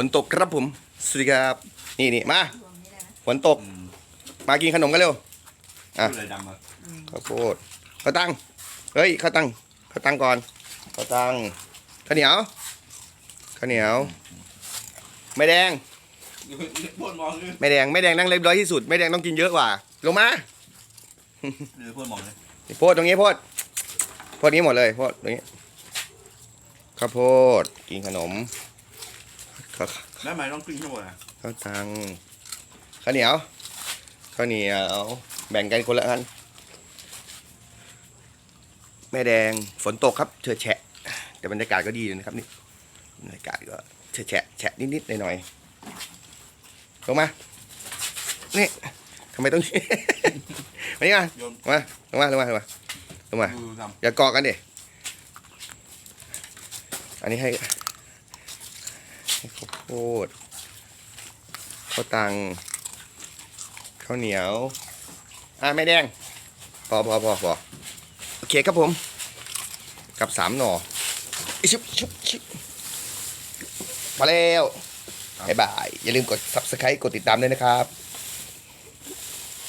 ฝนตกครับผมสวัสดีครับ นี่นี่มาฝนตก มากินขนมกันเร็วอะพูดเลยดำอะข้าวโพดข้าวตังเฮ้ยข้าวตังข้าวตังก่อนข้าวตังข้าวเหนียวข้าวเหนียวไม่แดงพูดมองเลยไม่แดงไม่แดงนั่งเรียบร้อยที่สุดไม่แดงต้องกินเยอะกว่า ลงมาหรือพูดมองเลยโพดตรงนี้โพดโพดนี้หมดเลยโพดตรงนี้ข้าวโพดกินขนม ข้าวแล้วทำไมต้องกินทั้งหมดอะข้าวตังข้าวเหนียวข้าวเหนียวแบ่งกันคนละอันแม่แดงฝนตกครับเฉอะแฉะ แต่บรรยากาศก็ดีนะครับนี่บรรยากาศก็เฉอะแฉะแฉะนิดๆหน่อยๆลงมานี่ทำไมต้อง มานี่มาโยนมาลงมาลงมาลงมาลงมาดูทอย่าเกาะกันดิอันนี้ให้ให้ ข้าวโพดข้าวตังข้าวเหนียว อ่าไม่แดง พอพอพอพอโอเคครับผม กับสามหน่ออิชุบชุบชุบมาแล้วบายบาย อย่าลืมกด subscribe กดติดตามด้วยนะครับ